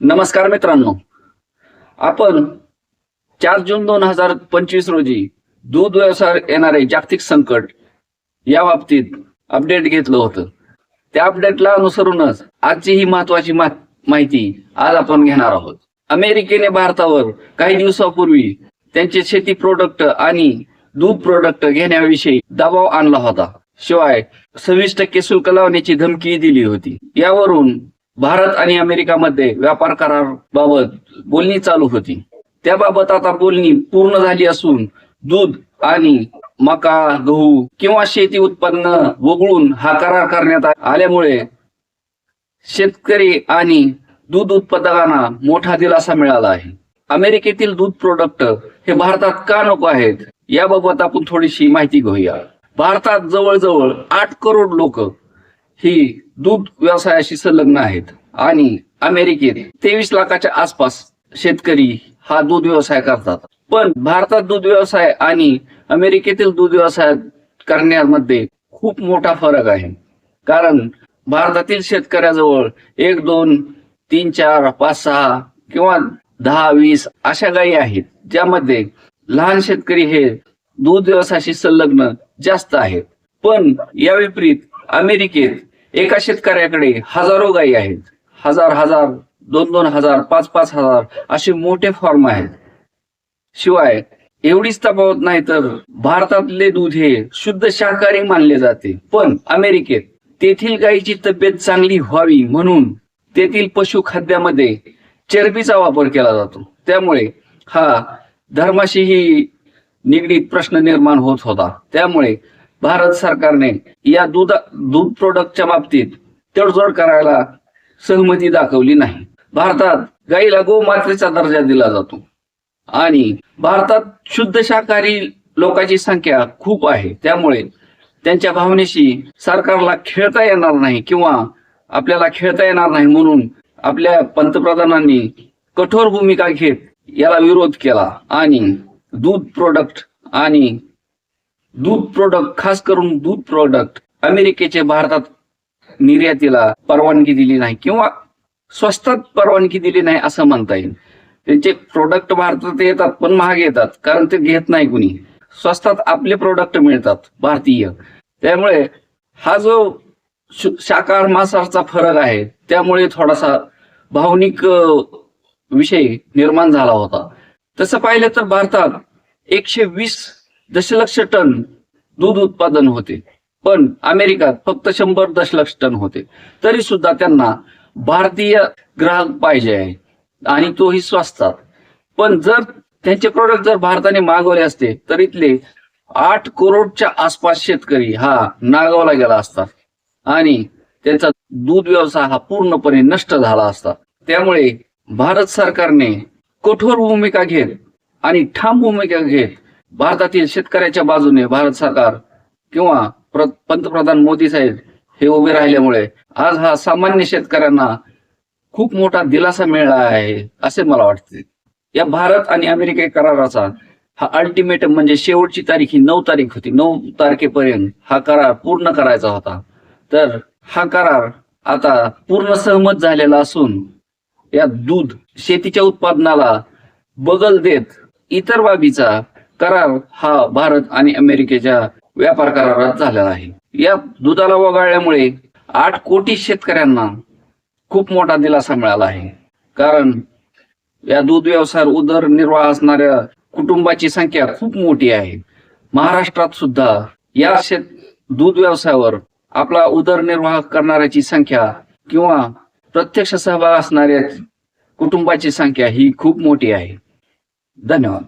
नमस्कार मित्रांनो. आपण चार जून दोन हजार पंचवीस रोजी दूध व्यवसायावर येणारे जागतिक संकट या बाबतीत अपडेट घेतलं होतं. त्या अपडेटला अनुसरूनच आजची ही महत्वाची माहिती आज आपण घेणार आहोत. अमेरिकेने भारतावर काही दिवसापूर्वी त्यांचे शेती प्रोडक्ट आणि दूध प्रोडक्ट घेण्याविषयी दबाव आणला होता. शिवाय सव्वीस टक्के शुल्क लावण्याची धमकी दिली होती. यावरून भारत आणि अमेरिकामध्ये व्यापार करार बाबत बोलणी चालू होती. त्याबाबत आता बोलणी पूर्ण झाली असून दूध आणि मका गहू किंवा शेती उत्पन्न वगळून हा करार करण्यात आल्यामुळे शेतकरी आणि दूध उत्पादकांना मोठा दिलासा मिळाला आहे. अमेरिकेतील दूध प्रोडक्ट हे भारतात का नको आहेत? याबाबत आपण थोडीशी माहिती घेऊया. भारतात जवळजवळ आठ करोड लोक ही दूध व्यवसायाशी संलग्न आहेत. आणि अमेरिकेत तेवीस लाखाच्या आसपास शेतकरी हा दूध व्यवसाय करतात. पण भारतात दूध व्यवसाय आणि अमेरिकेतील दूध व्यवसाय करण्यामध्ये खूप मोठा फरक आहे. कारण भारतातील शेतकऱ्याजवळ एक दोन तीन चार पाच सहा किंवा दहा वीस अशा गायी आहेत ज्यामध्ये लहान शेतकरी हे दूध व्यवसायाशी संलग्न जास्त आहेत. पण या विपरीत अमेरिकेत एका शेतकऱ्याकडे हजारो गायी आहेत. हजार हजार दोन दोन हजार पाच पाच हजार असे मोठे फॉर्म आहेत. शिवाय एवढीच तफावत नाही तर भारतातले दूध हे शुद्ध शाकाहारी मानले जाते. पण अमेरिकेत तेथील गायीची तब्येत चांगली व्हावी म्हणून तेथील पशुखाद्यामध्ये चरबीचा वापर केला जातो. त्यामुळे हा धर्माशीही निगडीत प्रश्न निर्माण होत होता. त्यामुळे भारत सरकारने या दूध दूध प्रोडक्टच्या बाबतीत तडजोड करायला सहमती दाखवली नाही. भारतात गाईला गोमातेचा दर्जा दिला जातो. आणि भारतात शुद्ध शाकाहारी लोकांची संख्या खूप आहे. त्यामुळे त्यांच्या भावनेशी सरकारला खेळता येणार नाही किंवा आपल्याला खेळता येणार नाही म्हणून आपल्या पंतप्रधानांनी कठोर भूमिका घेत याला विरोध केला. आणि दूध प्रोडक्ट आणि दूध प्रोडक्ट खास करून दूध प्रोडक्ट अमेरिकेचे भारतात निर्यातीला परवानगी दिली नाही किंवा स्वस्तात परवानगी दिली नाही असं म्हणता येईल. त्यांचे प्रोडक्ट भारतात येतात पण महाग येतात कारण ते घेत नाही कुणी. स्वस्तात आपले प्रोडक्ट मिळतात भारतीय. त्यामुळे हा जो शाकाहार मांसाहारचा फरक आहे त्यामुळे थोडासा भावनिक विषय निर्माण झाला होता. तसं पाहिलं तर भारतात एकशे वीस दशलक्ष टन दूध उत्पादन होते. पण अमेरिकात फक्त शंभर दशलक्ष टन होते. तरी सुद्धा त्यांना भारतीय ग्राहक पाहिजे आहे आणि तोही स्वस्तात. पण जर त्यांचे प्रोडक्ट जर भारताने मागवले असते तर इथले आठ करोडच्या आसपास शेतकरी हा नागावला गेला असता. आणि त्यांचा दूध व्यवसाय हा पूर्णपणे नष्ट झाला असता. त्यामुळे भारत सरकारने कठोर भूमिका घेत आणि ठाम भूमिका घेत भारतातील शेतकऱ्याच्या बाजूने भारत सरकार किंवा पंतप्रधान मोदी साहेब हे उभे राहिल्यामुळे आज हा सामान्य शेतकऱ्यांना खूप मोठा दिलासा मिळाला आहे असे मला वाटते. या भारत आणि अमेरिके कराराचा हा अल्टिमेटम म्हणजे शेवटची तारीख ही नऊ तारीख होती. नऊ तारखेपर्यंत हा करार पूर्ण करायचा होता. तर हा करार आता पूर्ण सहमत झालेला असून या दूध शेतीच्या उत्पादनाला बगल देत इतर बाबीचा करार हा भारत आणि अमेरिकेच्या व्यापार करारात झालेला आहे. या दुधाला वगळल्यामुळे आठ कोटी शेतकऱ्यांना खूप मोठा दिलासा मिळाला आहे. कारण या दूध व्यवसायावर उदरनिर्वाह असणाऱ्या कुटुंबाची संख्या खूप मोठी आहे. महाराष्ट्रात सुद्धा या शेत दूध व्यवसायावर आपला उदरनिर्वाह करणाऱ्याची संख्या किंवा प्रत्यक्ष सहभाग असणाऱ्या कुटुंबाची संख्या ही खूप मोठी आहे. धन्यवाद.